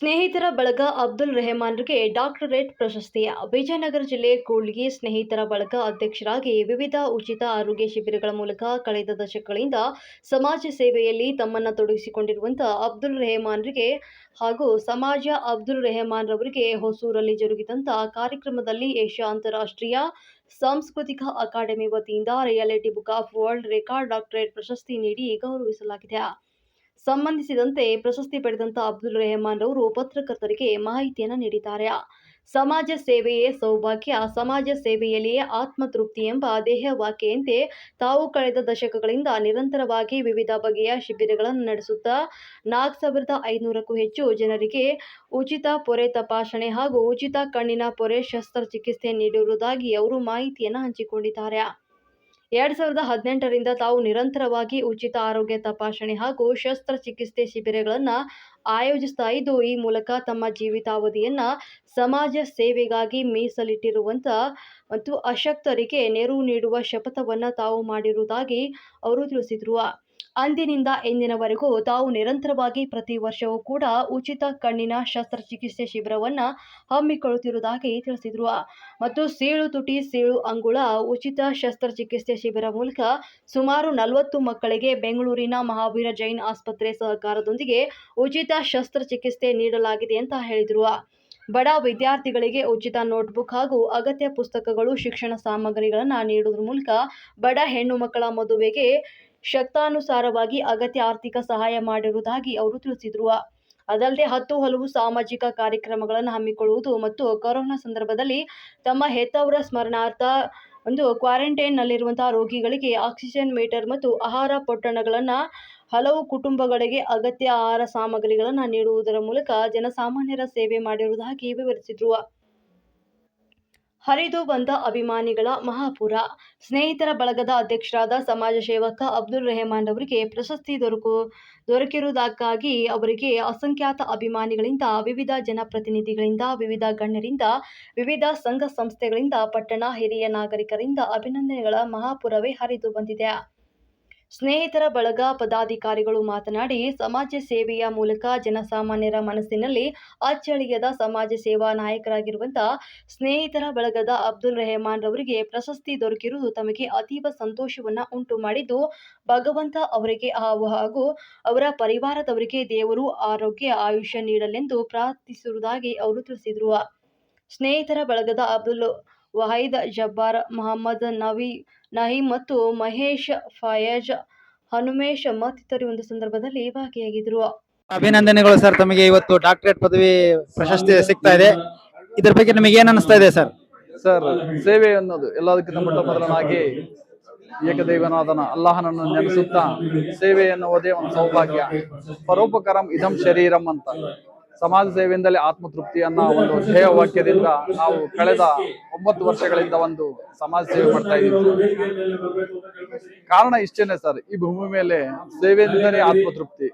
ಸ್ನೇಹಿತರ ಬಳಗ ಅಬ್ದುಲ್ ರೆಹಮಾನ್ರಿಗೆ ಡಾಕ್ಟರೇಟ್ ಪ್ರಶಸ್ತಿ ವಿಜಯನಗರ ಜಿಲ್ಲೆ ಕೂಡ್ಲಿಗಿ ಸ್ನೇಹಿತರ ಬಳಗ ಅಧ್ಯಕ್ಷರಾಗಿ ವಿವಿಧ ಉಚಿತ ಆರೋಗ್ಯ ಶಿಬಿರಗಳ ಮೂಲಕ ಕಳೆದ ದಶಕಗಳಿಂದ ಸಮಾಜ ಸೇವೆಯಲ್ಲಿ ತಮ್ಮನ್ನು ತೊಡಗಿಸಿಕೊಂಡಿರುವಂತಹ ಅಬ್ದುಲ್ ರೆಹಮಾನ್ರಿಗೆ ಹಾಗೂ ಸಮಾಜ ಅಬ್ದುಲ್ ರೆಹಮಾನ್ ರವರಿಗೆ ಹೊಸೂರಲ್ಲಿ ಜರುಗಿದಂತಹ ಕಾರ್ಯಕ್ರಮದಲ್ಲಿ ಏಷ್ಯಾ ಅಂತಾರಾಷ್ಟ್ರೀಯ ಸಾಂಸ್ಕೃತಿಕ ಅಕಾಡೆಮಿ ವತಿಯಿಂದ reality book of world record doctorate ಪ್ರಶಸ್ತಿ ನೀಡಿ ಗೌರವಿಸಲಾಗಿದೆ. ಸಂಬಂಧಿಸಿದಂತೆ ಪ್ರಶಸ್ತಿ ಪಡೆದಂತ ಅಬ್ದುಲ್ ರೆಹಮಾನ್ ರವರು ಪತ್ರಕರ್ತರಿಗೆ ಮಾಹಿತಿಯನ್ನು ನೀಡಿದ್ದಾರೆ. ಸಮಾಜ ಸೇವೆಯೇ ಸೌಭಾಗ್ಯ. ಸಮಾಜ ಸೇವೆಯಲ್ಲಿಯೇ ಆತ್ಮತೃಪ್ತಿ ಎಂಬ ದೇಹ ವಾಕ್ಯಂತೆ ತಾವು ಕಳೆದ ದಶಕಗಳಿಂದ ನಿರಂತರವಾಗಿ ವಿವಿಧ ಬಗೆಯ ಶಿಬಿರಗಳನ್ನು ನಡೆಸುತ್ತಾ ನಾಲ್ಕು ಸಾವಿರದ ಐನೂರಕ್ಕೂ ಹೆಚ್ಚು ಜನರಿಗೆ ಉಚಿತ ಪೊರೆ ತಪಾಸಣೆ ಹಾಗೂ ಉಚಿತ ಕಣ್ಣಿನ ಪೊರೆ ಶಸ್ತ್ರಚಿಕಿತ್ಸೆ ನೀಡಿರುವುದಾಗಿ ಅವರು ಮಾಹಿತಿಯನ್ನು ಹಂಚಿಕೊಂಡಿದ್ದಾರೆ. ಎರಡ್ ಸಾವಿರದ ಹದಿನೆಂಟರಿಂದ ತಾವು ನಿರಂತರವಾಗಿ ಉಚಿತ ಆರೋಗ್ಯ ತಪಾಸಣೆ ಹಾಗೂ ಶಸ್ತ್ರಚಿಕಿತ್ಸೆ ಶಿಬಿರಗಳನ್ನು ಆಯೋಜಿಸ್ತಾ ಇದ್ದು ಈ ಮೂಲಕ ತಮ್ಮ ಜೀವಿತಾವಧಿಯನ್ನು ಸಮಾಜ ಸೇವೆಗಾಗಿ ಮೀಸಲಿಟ್ಟಿರುವಂತ ಮತ್ತು ಅಶಕ್ತರಿಗೆ ನೆರವು ನೀಡುವ ಶಪಥವನ್ನು ತಾವು ಮಾಡಿರುವುದಾಗಿ ಅವರು ತಿಳಿಸಿದರು. ಅಂದಿನಿಂದ ಇಂದಿನವರೆಗೂ ತಾವು ನಿರಂತರವಾಗಿ ಪ್ರತಿ ವರ್ಷವೂ ಕೂಡ ಉಚಿತ ಕಣ್ಣಿನ ಶಸ್ತ್ರಚಿಕಿತ್ಸೆ ಶಿಬಿರವನ್ನು ಹಮ್ಮಿಕೊಳ್ಳುತ್ತಿರುವುದಾಗಿ ತಿಳಿಸಿದರು. ಮತ್ತು ಸೀಳು ತುಟಿ, ಸೀಳು ಅಂಗುಳ, ಉಚಿತ ಶಸ್ತ್ರಚಿಕಿತ್ಸೆ ಶಿಬಿರ ಮೂಲಕ ಸುಮಾರು ನಲವತ್ತು ಮಕ್ಕಳಿಗೆ ಬೆಂಗಳೂರಿನ ಮಹಾವೀರ ಜೈನ್ ಆಸ್ಪತ್ರೆ ಸಹಕಾರದೊಂದಿಗೆ ಉಚಿತ ಶಸ್ತ್ರಚಿಕಿತ್ಸೆ ನೀಡಲಾಗಿದೆ ಅಂತ ಹೇಳಿದರು. ಬಡ ವಿದ್ಯಾರ್ಥಿಗಳಿಗೆ ಉಚಿತ ನೋಟ್ಬುಕ್ ಹಾಗೂ ಅಗತ್ಯ ಪುಸ್ತಕಗಳು ಶಿಕ್ಷಣ ಸಾಮಗ್ರಿಗಳನ್ನು ನೀಡುವುದರ ಮೂಲಕ ಬಡ ಹೆಣ್ಣು ಮಕ್ಕಳ ಮದುವೆಗೆ ಶಕ್ತಾನುಸಾರವಾಗಿ ಅಗತ್ಯ ಆರ್ಥಿಕ ಸಹಾಯ ಮಾಡಿರುವುದಾಗಿ ಅವರು ತಿಳಿಸಿದರು. ಅದಲ್ಲದೆ ಹತ್ತು ಹಲವು ಸಾಮಾಜಿಕ ಕಾರ್ಯಕ್ರಮಗಳನ್ನು ಹಮ್ಮಿಕೊಳ್ಳುವುದು ಮತ್ತು ಕೊರೋನಾ ಸಂದರ್ಭದಲ್ಲಿ ತಮ್ಮ ಹೆತ್ತವರ ಸ್ಮರಣಾರ್ಥ ಒಂದು ಕ್ವಾರಂಟೈನ್ನಲ್ಲಿರುವಂತಹ ರೋಗಿಗಳಿಗೆ ಆಕ್ಸಿಜನ್ ಮೀಟರ್ ಮತ್ತು ಆಹಾರ ಪೊಟ್ಟಣಗಳನ್ನು ಹಲವು ಕುಟುಂಬಗಳಿಗೆ ಅಗತ್ಯ ಆಹಾರ ಸಾಮಗ್ರಿಗಳನ್ನು ನೀಡುವುದರ ಮೂಲಕ ಜನಸಾಮಾನ್ಯರ ಸೇವೆ ಮಾಡಿರುವುದಾಗಿ ವಿವರಿಸಿದರು. ಹರಿದು ಬಂದ ಅಭಿಮಾನಿಗಳ ಮಹಾಪುರ. ಸ್ನೇಹಿತರ ಬಳಗದ ಅಧ್ಯಕ್ಷರಾದ ಸಮಾಜ ಸೇವಕ ಅಬ್ದುಲ್ ರೆಹಮಾನ್ ಅವರಿಗೆ ಪ್ರಶಸ್ತಿ ದೊರಕು, ದೊರಕಿರುವುದಕ್ಕಾಗಿ ಅವರಿಗೆ ಅಸಂಖ್ಯಾತ ಅಭಿಮಾನಿಗಳಿಂದ, ವಿವಿಧ ಜನಪ್ರತಿನಿಧಿಗಳಿಂದ, ವಿವಿಧ ಗಣ್ಯರಿಂದ, ವಿವಿಧ ಸಂಘ ಸಂಸ್ಥೆಗಳಿಂದ, ಪಟ್ಟಣ ಹಿರಿಯ ನಾಗರಿಕರಿಂದ ಅಭಿನಂದನೆಗಳ ಮಹಾಪುರವೇ ಹರಿದು ಬಂದಿದೆ. ಸ್ನೇಹಿತರ ಬಳಗ ಪದಾಧಿಕಾರಿಗಳು ಮಾತನಾಡಿ, ಸಮಾಜ ಸೇವೆಯ ಮೂಲಕ ಜನಸಾಮಾನ್ಯರ ಮನಸ್ಸಿನಲ್ಲಿ ಅಚ್ಚಳಿಯದ ಸಮಾಜ ಸೇವಾ ನಾಯಕರಾಗಿರುವಂತಹ ಸ್ನೇಹಿತರ ಬಳಗದ ಅಬ್ದುಲ್ ರೆಹಮಾನ್ ರವರಿಗೆ ಪ್ರಶಸ್ತಿ ದೊರಕಿರುವುದು ತಮಗೆ ಅತೀವ ಸಂತೋಷವನ್ನ ಉಂಟು ಮಾಡಿದ್ದು, ಭಗವಂತ ಅವರಿಗೆ ಹಾಗೂ ಅವರ ಪರಿವಾರದವರಿಗೆ ದೇವರು ಆರೋಗ್ಯ, ಆಯುಷ್ಯ ನೀಡಲೆಂದು ಪ್ರಾರ್ಥಿಸುವುದಾಗಿ ಅವರು ತಿಳಿಸಿದರು. ಸ್ನೇಹಿತರ ಬಳಗದ ಅಬ್ದುಲ್ ವಹೀದ್ ಜಬ್ಬಾರ್ ಮೊಹಮ್ಮದ್ ನವಿ ನಹೀಂ ಮತ್ತು ಮಹೇಶ್ ಫಯಾಜ್ ಹನುಮೇಶ್ ಮತ್ತಿತರ ಒಂದು ಸಂದರ್ಭದಲ್ಲಿ ಭಾಗಿಯಾಗಿದ್ರು ಅಭಿನಂದನೆಗಳು ಸರ್. ತಮಗೆ ಇವತ್ತು ಡಾಕ್ಟರೇಟ್ ಪದವಿ ಪ್ರಶಸ್ತಿ ಸಿಗ್ತಾ ಇದೆ. ಇದ್ರ ಬಗ್ಗೆ ನಿಮಗೆ ಏನ್ ಅನಿಸ್ತಾ ಇದೆ ಸರ್? ಸರ್ ಸೇವೆ ಅನ್ನೋದು ಎಲ್ಲದಕ್ಕಿಂತ ಮೊಟ್ಟ ಮೊದಲನಾಗಿ ಏಕದೈವನಾದನ ಅಲ್ಲಾಹನನ್ನು ನೆನೆಸುತ್ತಾ ಸೇವೆ ಎನ್ನುವುದೇ ಒಂದು ಸೌಭಾಗ್ಯ. ಪರೋಪಕರಂ ಇದಂ ಶರೀರಂ ಅಂತ. ಸಮಾಜ ಸೇವೆಯಿಂದಲೇ ಆತ್ಮತೃಪ್ತಿ ಅನ್ನೋ ಒಂದು ಧ್ಯೇಯ ವಾಕ್ಯದಿಂದ ನಾವು ಕಳೆದ ಒಂಬತ್ತು ವರ್ಷಗಳಿಂದ ಒಂದು ಸಮಾಜ ಸೇವೆ ಮಾಡ್ತಾ ಇದ್ದೀವಿ. ಕಾರಣ ಇಷ್ಟೇನೆ ಸರ್ ಈ ಭೂಮಿ ಮೇಲೆ ಸೇವೆಯಿಂದಲೇ ಆತ್ಮತೃಪ್ತಿ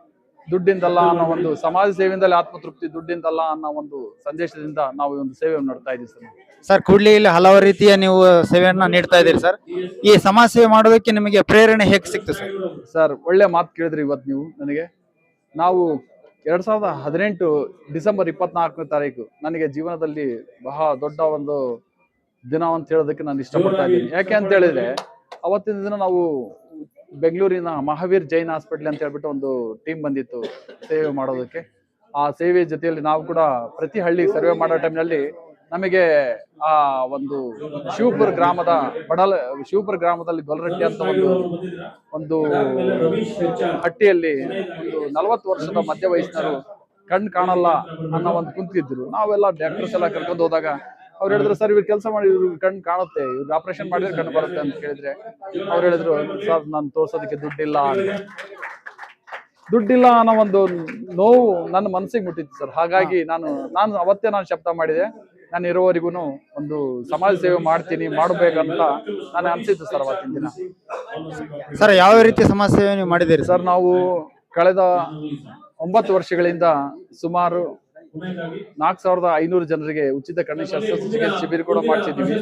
ದುಡ್ಡಿಂದಲ್ಲ ಅನ್ನೋ ಒಂದು ಸಮಾಜ ಸೇವೆಯಿಂದಲೇ ಆತ್ಮತೃಪ್ತಿ ದುಡ್ಡಿಂದಲ್ಲ ಅನ್ನೋ ಒಂದು ಸಂದೇಶದಿಂದ ನಾವು ಈ ಒಂದು ಸೇವೆಯನ್ನು ನೋಡ್ತಾ ಇದ್ದೀವಿ ಸರ್. ಸರ್ ಕೂಡ್ಲಿಯಲ್ಲಿ ಹಲವಾರು ರೀತಿಯ ನೀವು ಸೇವೆಯನ್ನ ನೀಡ್ತಾ ಇದ್ದೀರಿ ಸರ್. ಈ ಸಮಾಜ ಸೇವೆ ಮಾಡೋದಕ್ಕೆ ನಿಮಗೆ ಪ್ರೇರಣೆ ಹೇಗೆ ಸಿಕ್ತು ಸರ್? ಸರ್ ಒಳ್ಳೆ ಮಾತು ಕೇಳಿದ್ರಿ ಇವತ್ತು ನೀವು ನನಗೆ. ನಾವು ಎರಡ್ ಸಾವಿರದ ಹದಿನೆಂಟು ಡಿಸೆಂಬರ್ ಇಪ್ಪತ್ನಾಲ್ಕನೇ ತಾರೀಕು ನನಗೆ ಜೀವನದಲ್ಲಿ ಬಹಳ ದೊಡ್ಡ ಒಂದು ದಿನ ಅಂತ ಹೇಳೋದಕ್ಕೆ ನಾನು ಇಷ್ಟಪಡ್ತಾ ಇದ್ದೀನಿ. ಯಾಕೆ ಅಂತ ಹೇಳಿದ್ರೆ ಅವತ್ತಿನ ದಿನ ನಾವು ಬೆಂಗಳೂರಿನ ಮಹಾವೀರ್ ಜೈನ್ ಹಾಸ್ಪಿಟಲ್ ಅಂತ ಹೇಳ್ಬಿಟ್ಟು ಒಂದು ಟೀಮ್ ಬಂದಿತ್ತು ಸೇವೆ ಮಾಡೋದಕ್ಕೆ. ಆ ಸೇವೆ ಜೊತೆಯಲ್ಲಿ ನಾವು ಕೂಡ ಪ್ರತಿ ಹಳ್ಳಿ ಸರ್ವೆ ಮಾಡೋ ಟೈಮ್ನಲ್ಲಿ ನಮಗೆ ಆ ಒಂದು ಶಿವಪುರ ಗ್ರಾಮದ ಬಡಲ, ಶಿವಪುರ ಗ್ರಾಮದಲ್ಲಿ ಗೊಲರಟ್ಟಿ ಅಂತ ಒಂದು ಒಂದು ಹಟ್ಟಿಯಲ್ಲಿ ಒಂದು ನಲವತ್ತು ವರ್ಷದ ಮಧ್ಯ ವಯಸ್ಸಿನರು ಕಣ್ ಕಾಣಲ್ಲ ಅನ್ನೋ ಒಂದು ಕುಂತಿದ್ರು. ನಾವೆಲ್ಲ ಡಾಕ್ಟರ್ಸ್ ಎಲ್ಲ ಕರ್ಕೊಂಡು ಹೋದಾಗ ಅವ್ರು ಹೇಳಿದ್ರು, ಸರ್, ಇವ್ರು ಕೆಲಸ ಮಾಡಿ, ಇವ್ರ ಕಣ್ಣು ಕಾಣುತ್ತೆ, ಇವ್ರು ಆಪರೇಷನ್ ಮಾಡಿದ್ರೆ ಕಣ್ಣು ಬರುತ್ತೆ ಅಂತ ಕೇಳಿದ್ರೆ ಅವ್ರು ಹೇಳಿದ್ರು, ಸರ್, ನಾನು ತೋರ್ಸೋದಕ್ಕೆ ದುಡ್ಡಿಲ್ಲ ದುಡ್ಡಿಲ್ಲ ಅನ್ನೋ ಒಂದು ನೋವು ನನ್ನ ಮನಸ್ಸಿಗೆ ಮುಟ್ಟಿತ್ತು ಸರ್. ಹಾಗಾಗಿ ನಾನು ನಾನು ಅವತ್ತೇ ನಾನು ಶಬ್ದ ಮಾಡಿದೆ. ನಾನು ಇರೋವರೆಗೂ ಒಂದು ಸಮಾಜ ಸೇವೆ ಮಾಡ್ತೀನಿ ಮಾಡಬೇಕಂತ ನಾನು ಅನಿಸಿದ್ದು ಸರ್ ಅವತ್ತಿನ ದಿನ. ಸರ್ ಯಾವ ರೀತಿ ಸಮಾಜ ಸೇವೆ ನೀವು ಮಾಡಿದ್ದೀರಿ ಸರ್? ನಾವು ಕಳೆದ ಒಂಬತ್ತು ವರ್ಷಗಳಿಂದ ಸುಮಾರು ನಾಲ್ಕು ಸಾವಿರದ ಐನೂರು ಜನರಿಗೆ ಉಚಿತ ಕಣ್ಣು ಶಸ್ತ್ರಚಿಕಿತ್ಸೆ ಶಿಬಿರ ಕೂಡ ಮಾಡ್ತಿದ್ದೀವಿ.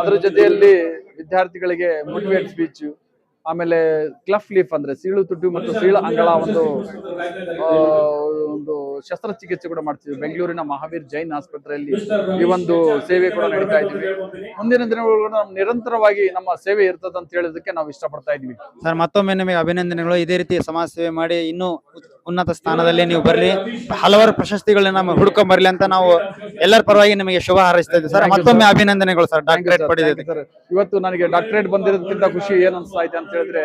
ಅದರ ಜೊತೆಯಲ್ಲಿ ವಿದ್ಯಾರ್ಥಿಗಳಿಗೆ ಮೋಟಿವೇಟ್ ಸ್ಪೀಚ್ ಆಮೇಲೆ ಕ್ಲಫ್ ಲೀಫ್ ಅಂದ್ರೆ ಸೀಳು ತುಟ್ಟು ಮತ್ತು ಸೀಳು ಅಂಗಳ ಒಂದು ಒಂದು ಶಸ್ತ್ರಚಿಕಿತ್ಸೆ ಕೂಡ ಮಾಡ್ತೀವಿ ಬೆಂಗಳೂರಿನ ಮಹಾವೀರ್ ಜೈನ್ ಆಸ್ಪತ್ರೆಯಲ್ಲಿ ಈ ಒಂದು ಸೇವೆ ಕೂಡ ನಡೀತಾ ಇದ್ದೀವಿ. ಮುಂದಿನ ದಿನಗಳು ನಿರಂತರವಾಗಿ ನಮ್ಮ ಸೇವೆ ಇರ್ತದೆ ಅಂತ ಹೇಳೋದಕ್ಕೆ ನಾವು ಇಷ್ಟಪಡ್ತಾ ಇದೀವಿ ಸರ್ ಮತ್ತೊಮ್ಮೆ ನಿಮಗೆ ಅಭಿನಂದನೆಗಳು. ಇದೇ ರೀತಿ ಸಮಾಜ ಸೇವೆ ಮಾಡಿ ಇನ್ನೂ ಉನ್ನತ ಸ್ಥಾನದಲ್ಲಿ ನೀವು ಬರಲಿ. ಹಲವಾರು ಪ್ರಶಸ್ತಿಗಳನ್ನ ನಮ್ಮ ಹುಡ್ಕೊಂಡ್ ಬರ್ಲಿ ಅಂತ ನಾವು ಎಲ್ಲರ ಪರವಾಗಿ ನಿಮಗೆ ಶುಭ ಹಾರೈಸ್ತಾ ಇದ್ದೀವಿ. ಸರ್ ಮತ್ತೊಮ್ಮೆ ಅಭಿನಂದನೆಗಳು ಸರ್. ಡಾಕ್ಟರೇಟ್. ಪಡೆದಿದೆ ಇವತ್ತು ನನಗೆ ಡಾಕ್ಟರೇಟ್ ಬಂದಿರೋದಕ್ಕಿಂತ ಖುಷಿ ಏನ್ ಅನ್ಸ್ತಾ ಇದೆ ಅಂತ ಹೇಳಿದ್ರೆ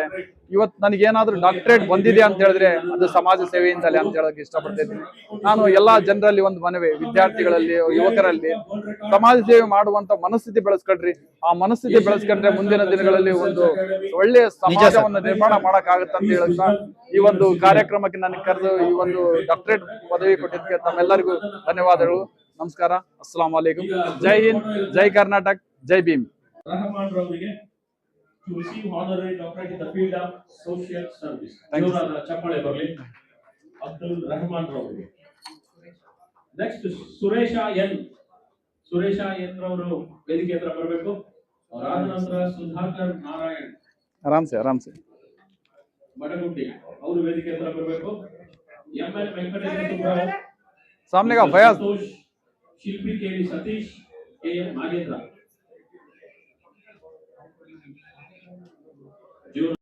ಇವತ್ತು ನನಗೆ ಏನಾದ್ರು ಡಾಕ್ಟರೇಟ್ ಬಂದಿದೆ ಅಂತ ಹೇಳಿದ್ರೆ ಅದು ಸಮಾಜ ಸೇವೆಯಿಂದಲೇ ಅಂತ ಹೇಳಕ್ ಇಷ್ಟಪಡ್ತಿದ್ದೀನಿ ನಾನು ಎಲ್ಲಾ ಜನರಲ್ಲಿ ಒಂದು ಮನವಿ ವಿದ್ಯಾರ್ಥಿಗಳಲ್ಲಿ ಯುವಕರಲ್ಲಿ ಸಮಾಜ ಸೇವೆ ಮಾಡುವಂತ ಮನಸ್ಥಿತಿ ಬೆಳೆಸ್ಕೊಡ್ರಿ. ಆ ಮನಸ್ಥಿತಿ ಬೆಳೆಸ್ಕೊಂಡ್ರೆ ಮುಂದಿನ ದಿನಗಳಲ್ಲಿ ಒಂದು ಒಳ್ಳೆಯ ಸಮಾಜವನ್ನು ನಿರ್ಮಾಣ ಮಾಡಕ್ ಆಗುತ್ತೆ ಅಂತ ಹೇಳುತ್ತಾ ಈ ಒಂದು ಕಾರ್ಯಕ್ರಮಕ್ಕೆ ನನಗೆ ಕರೆದು ಈ ಒಂದು ಡಾಕ್ಟರೇಟ್ ಪದವಿ ಕೊಟ್ಟಿದ್ದಕ್ಕೆ ತಮ್ಮೆಲ್ಲರಿಗೂ ಧನ್ಯವಾದಗಳು. ನಮಸ್ಕಾರ. ಅಸ್ಲಾಂ ವಲೈಕುಂ ಜೈ ಹಿಂದ್ ಜೈ ಕರ್ನಾಟಕ್ ಜೈ ಭೀಮ್. ರಹಮಾನ್ ರವರಿಗೆ to receive honorary doctorate in the field of social service. ಇವರಾದ ಚಪ್ಪಾಳೆ ಬರಲಿ ಅಬ್ದುಲ್ ರಹಮಾನ್ ರವರಿಗೆ next Suresh N Suresh N ರವರು ವೇದಿಕೆ ಹತ್ರ ಬರಬೇಕು. ಅವರಾದ ನಂತರ ಸುಧಾಕರ್ ನಾರಾಯಣ್. ಆರಾಮ್ಸೆ ಆರಾಮ್ಸೆ ಮಡಗುಂಡಿ ಅವರು ವೇದಿಕೆ ಹತ್ರ ಬರಬೇಕು. M L Venkatesh Santosh Shilpi K V Satish K M Nagendra Yo